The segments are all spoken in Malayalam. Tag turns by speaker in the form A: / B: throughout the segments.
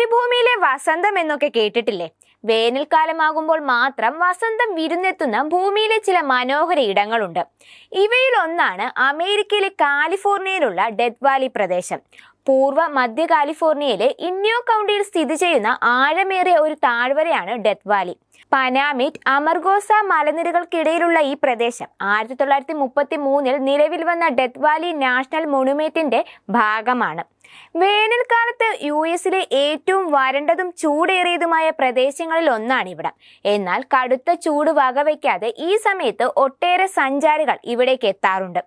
A: മരുഭൂമിയിലെ വസന്തം എന്നൊക്കെ കേട്ടിട്ടില്ലേ? വേനൽക്കാലമാകുമ്പോൾ മാത്രം വസന്തം വിരുന്നെത്തുന്ന ഭൂമിയിലെ ചില മനോഹര ഇടങ്ങളുണ്ട്. ഇവയിൽ ഒന്നാണ് അമേരിക്കയിലെ കാലിഫോർണിയയിലുള്ള ഡെത്ത് വാലി പ്രദേശം. പൂർവ മധ്യ കാലിഫോർണിയയിലെ ഇന്യോ കൗണ്ടിയിൽ സ്ഥിതി ചെയ്യുന്ന ആഴമേറിയ ഒരു താഴ്വരയാണ് ഡെത്ത് വാലി. പനാമിറ്റ് അമർഗോസ മലനിരകൾക്കിടയിലുള്ള ഈ പ്രദേശം ആയിരത്തി തൊള്ളായിരത്തി മുപ്പത്തി മൂന്നിൽ നിലവിൽ വന്ന ഡെത്ത് വാലി നാഷണൽ മോണുമെന്റിന്റെ ഭാഗമാണ്. വേനൽക്കാലത്ത് യു എസിലെ ഏറ്റവും വരണ്ടതും ചൂടേറിയതുമായ പ്രദേശങ്ങളിൽ ഒന്നാണ് ഇവിടം എന്നാൽ കടുത്ത ചൂട് വകവയ്ക്കാതെ ഈ സമയത്ത് ഒട്ടേറെ സഞ്ചാരികൾ ഇവിടേക്ക് എത്താറുണ്ട്.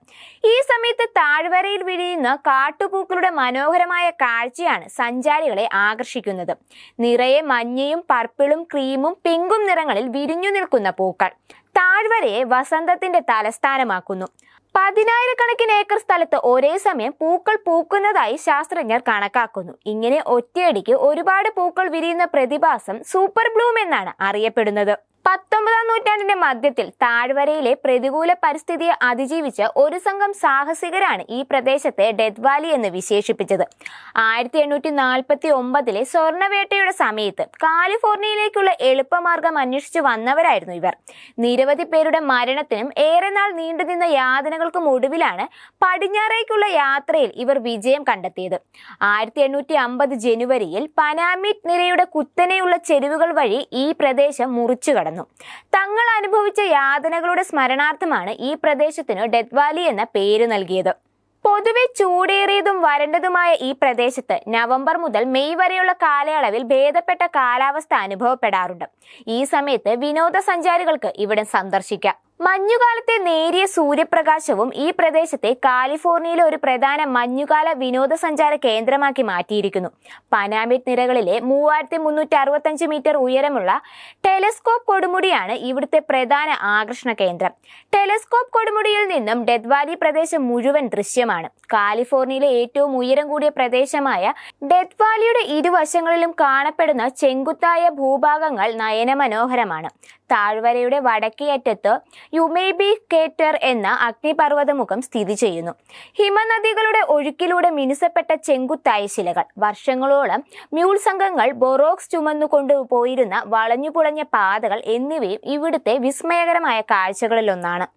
A: ഈ സമയത്ത് താഴ്വരയിൽ വിരിയുന്ന കാട്ടുപൂക്കളുടെ മനോഹരമായ കാഴ്ചയാണ് സഞ്ചാരികളെ ആകർഷിക്കുന്നത്. നിറയെ മഞ്ഞയും പർപ്പിളും ക്രീമും പിങ്കും നിറങ്ങളിൽ വിരിഞ്ഞു നിൽക്കുന്ന പൂക്കൾ താഴ്വരയെ വസന്തത്തിന്റെ തലസ്ഥാനമാക്കുന്നു. പതിനായിരക്കണക്കിന് ഏക്കർ സ്ഥലത്ത് ഒരേ സമയം പൂക്കൾ പൂക്കുന്നതായി ശാസ്ത്രജ്ഞർ കണക്കാക്കുന്നു. ഇങ്ങനെ ഒറ്റയടിക്ക് ഒരുപാട് പൂക്കൾ വിരിയുന്ന പ്രതിഭാസം സൂപ്പർ ബ്ലൂം എന്നാണ് അറിയപ്പെടുന്നത്. പത്തൊമ്പതാം നൂറ്റാണ്ടിന്റെ മധ്യത്തിൽ താഴ്വരയിലെ പ്രതികൂല പരിസ്ഥിതിയെ അതിജീവിച്ച് ഒരു സംഘം സാഹസികരാണ് ഈ പ്രദേശത്തെ ഡെത്ത് വാലി എന്ന് വിശേഷിപ്പിച്ചത്. ആയിരത്തി എണ്ണൂറ്റി നാൽപ്പത്തി ഒമ്പതിലെ സ്വർണവേട്ടയുടെ സമയത്ത് കാലിഫോർണിയയിലേക്കുള്ള എളുപ്പമാർഗം അന്വേഷിച്ചു വന്നവരായിരുന്നു ഇവർ. നിരവധി പേരുടെ മരണത്തിനും ഏറെ നാൾ നീണ്ടുനിന്ന യാതനകൾക്കും ഒടുവിലാണ് പടിഞ്ഞാറേക്കുള്ള യാത്രയിൽ ഇവർ വിജയം കണ്ടെത്തിയത്. ആയിരത്തി എണ്ണൂറ്റി അമ്പത് ജനുവരിയിൽ പനാമിറ്റ് നിരയുടെ കുത്തനെയുള്ള ചെരുവുകൾ വഴി ഈ പ്രദേശം മുറിച്ചു കടന്നു തങ്ങൾ അനുഭവിച്ച യാതനകളുടെ സ്മരണാർത്ഥമാണ് ഈ പ്രദേശത്തിന് ഡെത്ത് വാലി എന്ന പേര് നൽകിയത്. പൊതുവെ ചൂടേറിയതും വരണ്ടതുമായ ഈ പ്രദേശത്ത് നവംബർ മുതൽ മെയ് വരെയുള്ള കാലയളവിൽ ഭേദപ്പെട്ട കാലാവസ്ഥ അനുഭവപ്പെടാറുണ്ട്. ഈ സമയത്ത് വിനോദസഞ്ചാരികൾക്ക് ഇവിടെ സന്ദർശിക്കാം. മഞ്ഞുകാലത്തെ നേരിയ സൂര്യപ്രകാശവും ഈ പ്രദേശത്തെ കാലിഫോർണിയയിലെ ഒരു പ്രധാന മഞ്ഞുകാല വിനോദസഞ്ചാര കേന്ദ്രമാക്കി മാറ്റിയിരിക്കുന്നു. പനാമിറ്റ് നിരകളിലെ മൂവായിരത്തി മുന്നൂറ്റി അറുപത്തഞ്ച് മീറ്റർ ഉയരമുള്ള ടെലസ്കോപ്പ് കൊടുമുടിയാണ് ഇവിടുത്തെ പ്രധാന ആകർഷണ കേന്ദ്രം. ടെലസ്കോപ്പ് കൊടുമുടിയിൽ നിന്നും ഡെത്ത് വാലി പ്രദേശം മുഴുവൻ ദൃശ്യമാണ്. കാലിഫോർണിയയിലെ ഏറ്റവും ഉയരം കൂടിയ പ്രദേശമായ ഡെത്ത് വാലിയുടെ ഇരുവശങ്ങളിലും കാണപ്പെടുന്ന ചെങ്കുത്തായ ഭൂഭാഗങ്ങൾ നയനമനോഹരമാണ്. താഴ്വരയുടെ വടക്കേ അറ്റത്ത് യുമേബി കേറ്റർ എന്ന അഗ്നിപർവതമുഖം സ്ഥിതി ചെയ്യുന്നു. ഹിമനദികളുടെ ഒഴുക്കിലൂടെ മിനുസപ്പെട്ട ചെങ്കുത്തായ ശിലകൾ. വർഷങ്ങളോളം മ്യൂൾ സംഘങ്ങൾ ബൊറോക്സ് ചുമന്നുകൊണ്ട് പോയിരുന്ന വളഞ്ഞുപുളഞ്ഞ പാതകൾ എന്നിവയും ഇവിടുത്തെ വിസ്മയകരമായ കാഴ്ചകളിലൊന്നാണ്.